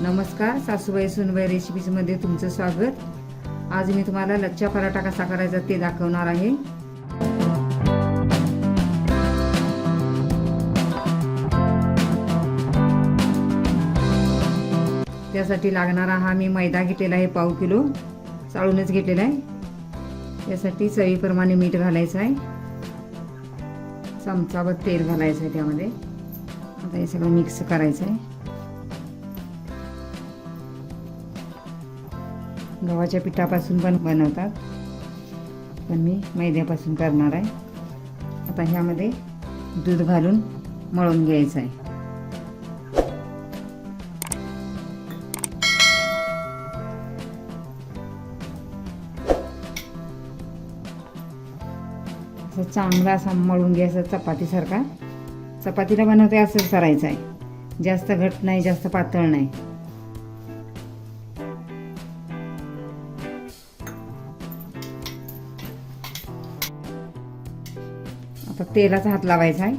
नमस्कार सासूबाई सुनबाई रेसिपीजमध्ये तुमचं स्वागत. आज मी तुम्हाला लच्छा पराठा कसा करायचा ते दाखवणार आहे. त्यासाठी लागणारा हा मी मैदा घेतलेला आहे पाव किलो. चाळूनच घेतलेला आहे. त्यासाठी चवीप्रमाणे मीठ घालायचं आहे. चमचावर तेल घालायचं आहे त्यामध्ये. आता हे सगळं मिक्स करायचं आहे. गव्हाच्या पिठापासून पण बनवतात. पण मी मैद्यापासून करणार आहे. आता ह्यामध्ये दूध घालून मळून घ्यायचं आहे. असं चांगला असा मळून घ्यायचा चपातीसारखा. चपातीला बनवते असं करायचं आहे. जास्त घट नाही जास्त पातळ नाही. आता तेलाचा हात लावायचा आहे.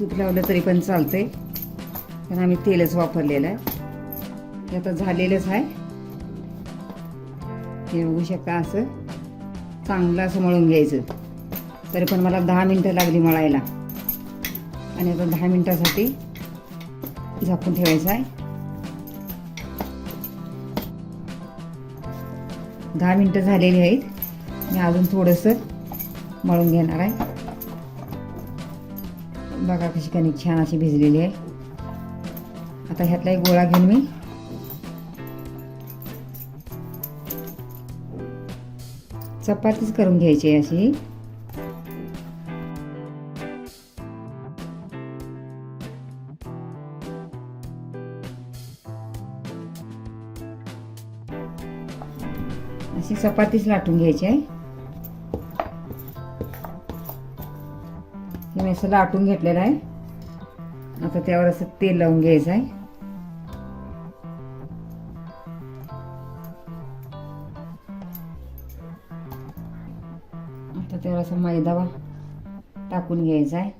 तूप लावलं तरी पण चालतंय. पण आम्ही तेलच वापरलेलं आहे. हे आता झालेलंच आहे. हे बघू शकता असं चांगलं असं मळून घ्यायचं. तरी पण मला दहा मिनटं लागली मळायला. आणि आता दहा मिनटासाठी झाकून ठेवायचं आहे. दहा मिनटं झालेली आहेत. मी अजून थोडंसं मळून घेणार आहे. बघा कशी कणिक छान अशी भिजलेली आहे. आता ह्यातला एक गोळा घेऊन मी चपातीच करून घ्यायची आहे अशी. अशी चपातीच लाटून घ्यायची आहे. हे मी असं लाटून घेतलेलं आहे. आता त्यावर असं तेल लावून घ्यायचं आहे. आता त्यावर असं मैदा टाकून घ्यायचा आहे.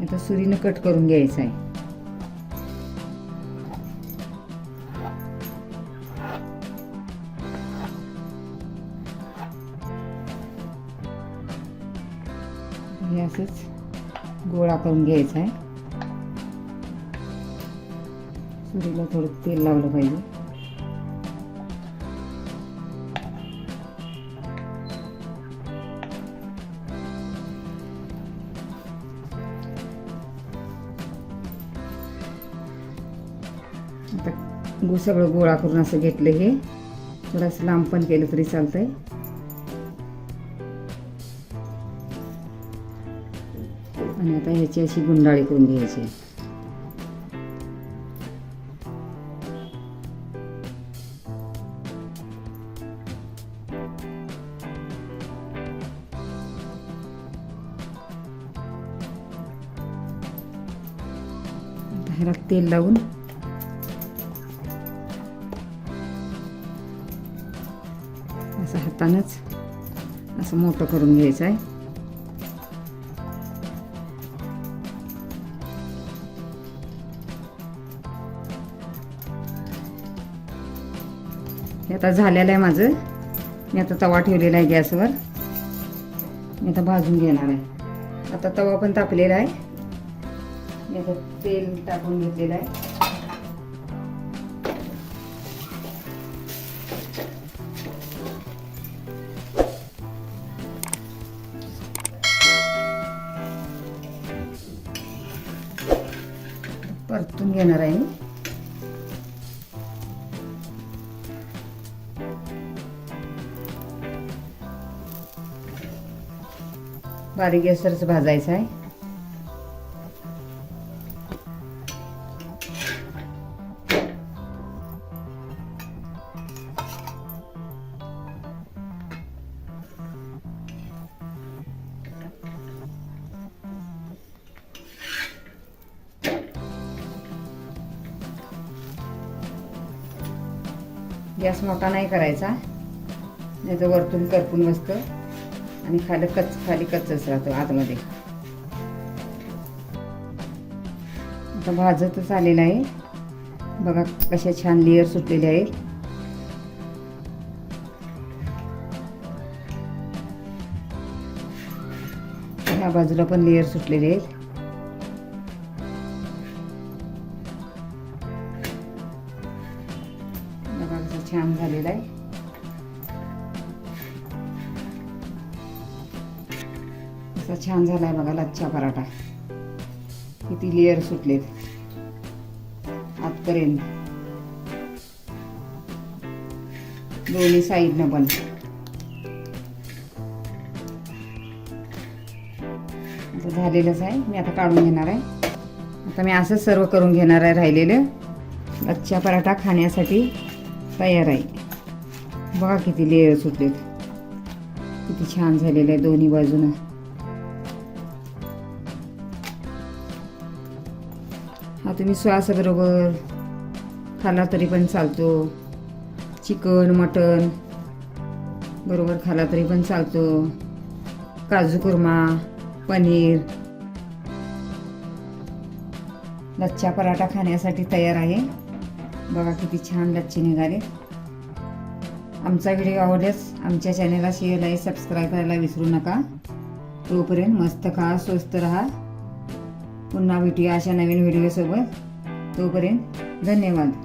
आता सुरीनं कट करून घ्यायचं आहे. हे असंच गोळा करून घ्यायचा आहे. सुरीला थोडं तेल लावलं पाहिजे. आता सगळं गोळा करून असं घेतलं हे. थोडंसं लांब पण केलं तरी चालतंय. आणि आता ह्याची अशी गुंडाळी करून घ्यायची. ह्याला तेल लावून असं हातानंच असं मोठं करून घ्यायचं आहे. हे आता झालेलं आहे माझं. मी आता तवा ठेवलेला आहे गॅसवर. मी आता भाजून घेणार आहे. आता तवा पण तापलेला आहे. मी आता तेल टाकून घेतलेलं आहे. परतून घेणार आहे मी. बारीक गॅसवरच भाजायचं आहे. गॅस मोठा नाही करायचा. याचं वरतून करपून बसतं आणि खाली कच खाली कच्चच राहतो आतमध्ये. आता भाजतच आलेलं आहे. बघा कशा छान लेअर सुटलेले आहेत. ह्या बाजूला पण लेअर सुटलेले आहेत. बघा कसं छान झालेलं आहे. असा छान झालाय बघा लच्छा पराठा. किती लेअर सुटलेत. आतपर्यंत. दोन्ही साईडनं पण. आता झालेलंच आहे. मी आता काढून घेणार आहे. आता मी असंच सर्व करून घेणार आहे राहिलेलं. लच्छा पराठा खाण्यासाठी तयार आहे. बघा किती लेअर सुटलेत. किती छान झालेलं आहे दोन्ही बाजूनं. तुम्ही श्वासाबरोबर खाला तरी पण चालतो. चिकन मटन बरोबर खाला तरी पण चालतो. काजू कुर्मा पनीर. लच्छा पराठा खाण्यासाठी तयार आहे. बघा किती छान लच्छे निघाले. आमचा व्हिडिओ आवडल्यास आमच्या चॅनलला शेअर लाईक सबस्क्राईब करायला विसरू नका. तोपर्यंत मस्त खा स्वस्त रहा. पुन्हा भेटूया अशा नवीन व्हिडिओसोबत. तोपर्यंत धन्यवाद.